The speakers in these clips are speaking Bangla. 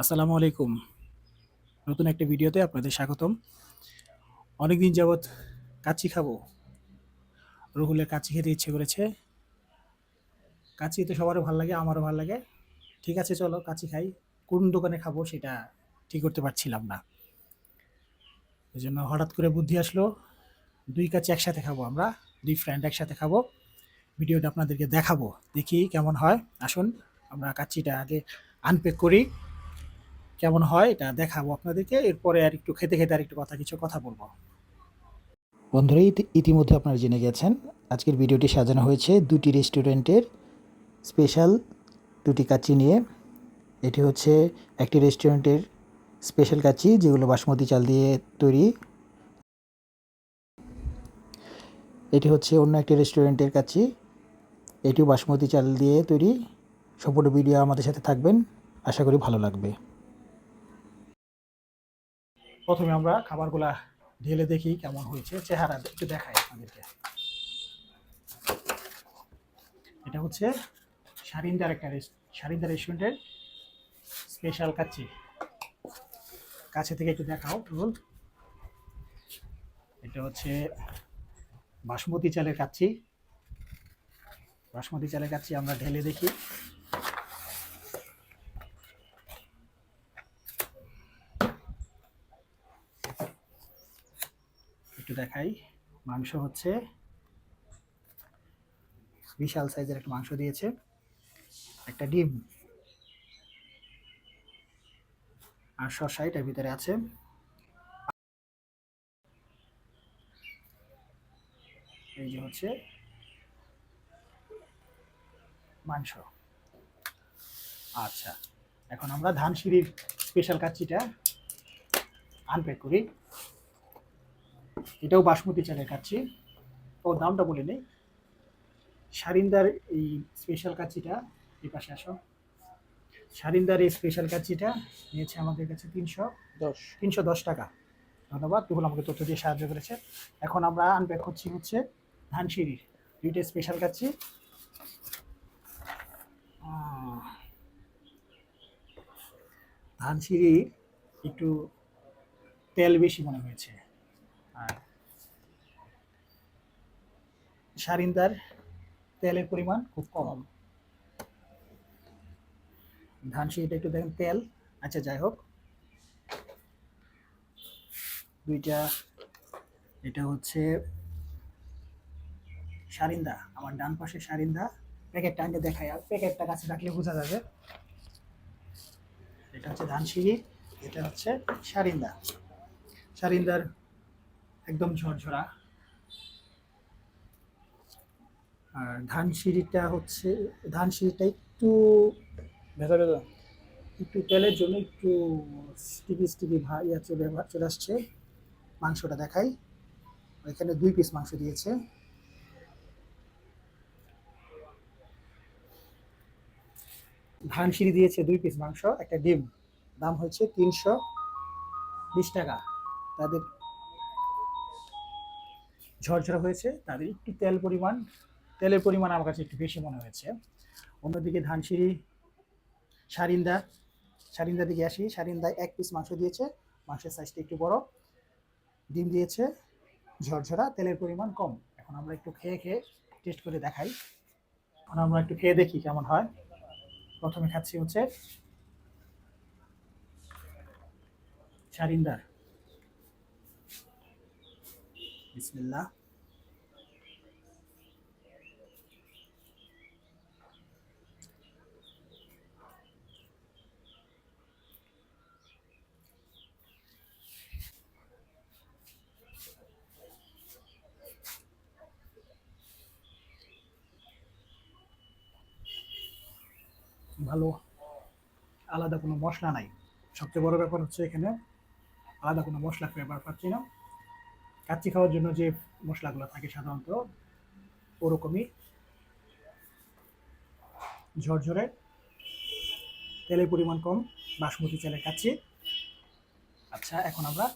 আসসালামু আলাইকুম। নতুন একটা ভিডিওতে আপনাদের স্বাগতম। অনেকদিন যাবৎ কাচ্চি খাব। রুহুলের কাচ্চি খেতে ইচ্ছে করেছে। কাচ্চি তো সবারও ভালো লাগে, আমারও ভালো লাগে। ঠিক আছে, চলো কাচ্চি খাই। কোন দোকানে খাব সেটা ঠিক করতে পারছিলাম না। এই জন্য হঠাৎ করে বুদ্ধি আসলো, দুই কাচ্চি একসাথে খাব আমরা, দুই ফ্রেন্ড একসাথে খাব। ভিডিওটা আপনাদেরকে দেখাবো, দেখি কেমন হয়। আসুন, আমরা কাচ্চিটা আগে আনপ্যাক করি। কেমন হয় এটা দেখাবো আপনাদেরকে। এরপরে আর একটু খেতে খেতে আর একটু কথা, কিছু কথা বলব। বন্ধুরা, ইতি- ইতিমধ্যে আপনারা জেনে গেছেন, আজকের ভিডিওটি সাজানো হয়েছে দুটি রেস্টুরেন্টের স্পেশাল দুটি কাচ্চি নিয়ে। এটি হচ্ছে একটি রেস্টুরেন্টের স্পেশাল কাচ্চি যেগুলো বাসমতি চাল দিয়ে তৈরি। এটি হচ্ছে অন্য একটি রেস্টুরেন্টের কাচ্চি। এটিও বাসমতি চাল দিয়ে তৈরি। সম্পূর্ণ ভিডিও আমাদের সাথে থাকবেন। আশা করি ভালো লাগবে। প্রথমে আমরা খাবারগুলা ঢেলে দেখি কেমন হয়েছে। চেহারা একটু দেখাই আপনাদেরকে। এটা হচ্ছে সারিন্দার একটা রেস- সারিন্দা রেস্টুরেন্টের স্পেশাল কাচ্চি। কাছে থেকে একটু দেখাও, রোল। এটা হচ্ছে বাসমতি চালের কাচ্চি। বাসমতি চালের কাচ্চি আমরা ঢেলে দেখি। একটু দেখাই। মাংস হচ্ছে বিশাল সাইজের একটা মাংস দিয়েছে। একটা ডিম। আর শসা এটার ভিতরে আছে। এই যে হচ্ছে মাংস। আচ্ছা এখন আমরা ধানসিঁড়ির স্পেশাল কাচ্চিটা আনপ্যাক করি। এটাও বাসমতি চালের কাচ্চি ও দামটা বলে নেই সারিন্দার এই স্পেশাল কাচ্চিটা এই পাশে আসো। সারিন্দার এই স্পেশাল কাচ্চিটা নিয়েছে আমাদের কাছে তিনশো। দশ। তিনশো দশ টাকা। ধন্যবাদ। তুহুল আমাকে তথ্য দিয়ে সাহায্য করেছে। এখন আমরা আনপ্যাক করছি হচ্ছে ধানসিঁড়ির। দুইটা স্পেশাল আহ, ধানসিঁড়ির একটু তেল বেশি মনে হয়েছে। সারিন্দার তেলের পরিমাণ খুব কম। ধান সিঁড়িটা একটু দেখেন তেল। আচ্ছা যাই হোক। দুইটা এটা হচ্ছে সারিন্দা আমার ডান পাশে সারিন্দা। প্যাকেটটা আনতে দেখাই আর প্যাকেটটা কাছে রাখলে বোঝা যাবে। এটা হচ্ছে ধানসিঁড়ি এটা হচ্ছে সারিন্দা। সারিন্দার একদম ঝরঝরা। আর ধান সিঁড়িটা হচ্ছে ধান সিঁড়িটা একটু ভেজা ভেজা। একটু তেলের জন্য একটু স্টিকি স্টিকি ইয়া চলে চলে আসছে। মাংসটা দেখাই। এখানে দুই পিস মাংস দিয়েছে। ধান সিঁড়ি দিয়েছে দুই পিস মাংস একটা ডিম। দাম হচ্ছে তিনশো বিশ টাকা। তাদের ঝরঝরা হয়েছে, তাদের একটু তেল পরিমাণ, তেলের পরিমাণ আমার কাছে একটু বেশি মনে হয়েছে। অন্যদিকে ধানসিঁড়ি, সারিন্দা সারিন্দা দিকে আসি সারিন্দায় এক পিস মাংস দিয়েছে, মাংসের সাইজটা একটু বড়, ডিম দিয়েছে, ঝরঝরা, তেলের পরিমাণ কম। এখন আমরা একটু খেয়ে খেয়ে টেস্ট করে দেখাই। এখন আমরা একটু খেয়ে দেখি কেমন হয়। প্রথমে খাচ্ছি হচ্ছে সারিন্দার। বিসমিল্লাহ। ভালো, আলাদা কোনো মশলা নাই। সবচেয়ে বড় ব্যাপার হচ্ছে এখানে আলাদা কোনো মশলা ফ্লেভার পাচ্ছি না। কাচ্চি খাওয়ার জন্য যে মশলাগুলো থাকে সাধারণত, ওরকমই। ঝরঝরে, তেলের পরিমাণ কম, বাসমতি চালে খাচ্ছি আচ্ছা এখন আমরা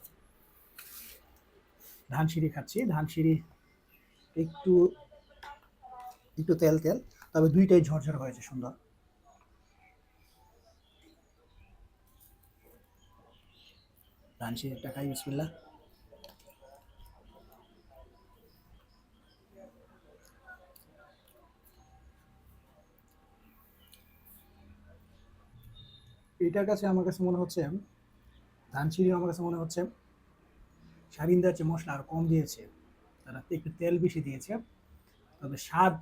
ধান সিঁড়ি খাচ্ছি। ধান সিঁড়ি একটু একটু তেল তেল। তবে দুইটাই ঝরঝর হয়েছে, সুন্দর। ধানসিঁড়িটা খাই বিসমিল্লা এটার কাছে আমার কাছে মনে হচ্ছে ধানসিঁড়ি আমার কাছে মনে হচ্ছে সারিন্দার যে মশলা আর কম দিয়েছে, তারা একটু তেল বেশি দিয়েছে, তবে স্বাদ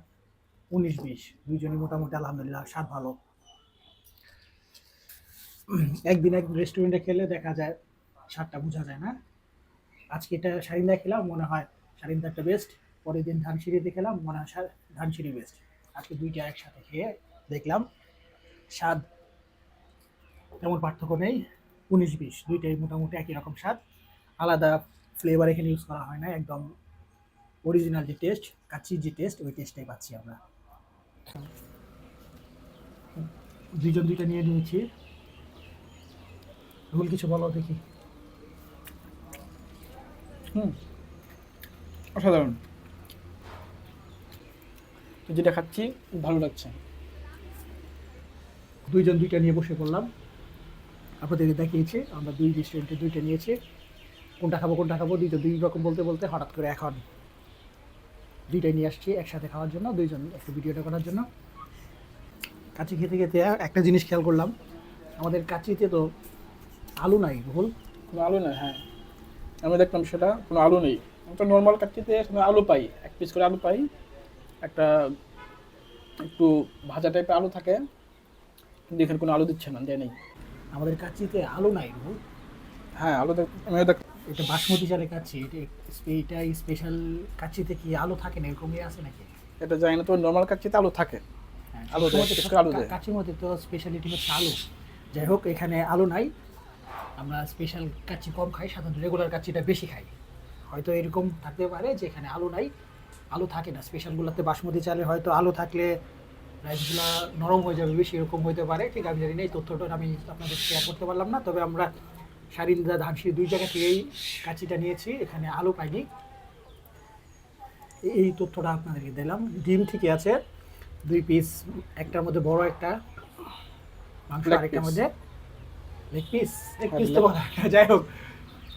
উনিশ বিশ দুইজনই মোটামুটি আলহামদুলিল্লাহ স্বাদ ভালো। একদিন এক রেস্টুরেন্টে খেলে দেখা যায়, স্বাদটা বোঝা যায় না। আজকে এটা সারিন্দা খেলাম, মনে হয় সারিন্দা একটা বেস্ট পরের দিন ধানসিঁড়িতে খেলাম, মনে হয় ধানসিঁড়ি বেস্ট আজকে দুইটা একসাথে খেয়ে দেখলাম, স্বাদ তেমন পার্থক্য নেই। উনিশ বিশ দুইটাই মোটামুটি একই রকম স্বাদ। আলাদা ফ্লেভার এখানে ইউজ করা হয় না একদম অরিজিনাল যে টেস্ট কাচ্চির যে টেস্ট ওই টেস্টটাই পাচ্ছি আমরা। দুইজন দুইটা নিয়ে নিয়েছি। ভুল কিছু বলো দেখি। হুম অসাধারণ। তো যেটা খাচ্ছি খুব ভালো লাগছে। দুইজন দুইটা নিয়ে বসে পড়লাম। আপনাদেরকে দেখিয়েছি, আমরা দুই রেস্টুরেন্টে দুইটা নিয়েছি। কোনটা খাব কোনটা খাব, দুইটা দুই রকম বলতে বলতে হঠাৎ করে এখন দুইটাই নিয়ে আসছি একসাথে খাওয়ার জন্য, দুইজন একটু ভিডিওটা করার জন্য। কাচি খেতে খেতে একটা জিনিস খেয়াল করলাম, আমাদের কাচিতে তো আলু নাই ভুল কোনো আলু নাই হ্যাঁ। আমি দেখলাম সেটা কোনো আলু নেই। একটা নর্মাল সেখানে আলু পাই, এক পিস করে আলু পাই। একটা একটু ভাজা টাইপের আলু থাকে, কিন্তু এখানে কোনো আলু দিচ্ছে না, দেয় নেই। আমাদের কাচিতে আলু নাই ভুল হ্যাঁ আলু এটা বাসমতি চালের কাচ্ছি এটা এটা স্পেশাল কাচ্চিতে কি আলু থাকে না? এরকমই আছে নাকি? এটা জানি না তো নর্মাল কাচ্চিতে আলু থাকে। হ্যাঁ, আলু আলু কা- দেয়। কাচির মধ্যে তো স্পেশালিটি হচ্ছে আলু। যাই হোক এখানে আলু নাই। আমরা স্পেশাল কাচ্চি কম খাই সাধারণত রেগুলার কাচ্চিটা বেশি খাই। হয়তো এরকম থাকতে পারে যে এখানে আলু নাই। আলু থাকে না। স্পেশালগুলোতে বাসমতি চালে হয়তো আলু থাকলে রাইসগুলো নরম হয়ে যাবে বেশি এরকম হতে পারে ঠিক আমি জানি না এই তথ্যটা আমি আপনাদের শেয়ার করতে পারলাম না তবে আমরা সারিন্দা ধানসি দুই জায়গা থেকেই কাচ্চিটা নিয়েছি এখানে আলু পাইনি। এই- তথ্যটা আপনাদেরকে দিলাম। ডিম ঠিকই আছে দুই পিস একটার মধ্যে বড় একটা মাংস আরেকটার মধ্যে লেগ পিস লেগ পিস তো বলা যাই হোক।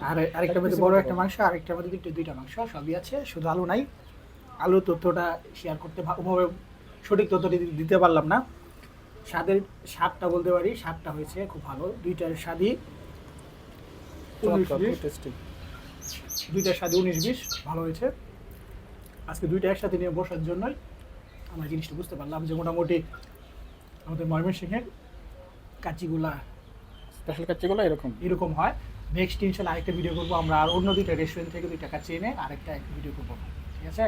আর আরেকটার মধ্যে বড় একটা মাংস আরেকটার মধ্যে দুটো দুইটা মাংস সবই আছে শুধু আলু নাই। আলু তথ্যটা শেয়ার করতে ওভাবে সঠিক তথ্যটি দিতে পারলাম না। স্বাদের স্বাদটা বলতে পারি স্বাদটা হয়েছে খুব ভালো। দুইটার স্বাদই দুইটার স্বাদে উনিশ বিশ ভালো হয়েছে। আজকে দুইটা একসাথে নিয়ে বসার জন্যই আমরা জিনিসটা বুঝতে পারলাম যে মোটামুটি আমাদের ময়মনসিংহের কাচিগুলা স্পেশাল কাচ্চিগুলো এরকম? এরকম হয়। নেক্সট ইনশাল্লাহ আরেকটা ভিডিও করব আমরা আর অন্য দুইটা রেস্টুরেন্ট থেকে দুইটা কাছে এনে আরেকটা ভিডিও করব। ঠিক আছে?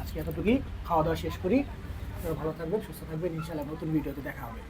আজকে এতটুকুই। খাওয়া দাওয়া শেষ করি। আপনারা ভালো থাকবেন সুস্থ থাকবেন। ইনশাল্লাহ নতুন ভিডিওতে দেখা হবে।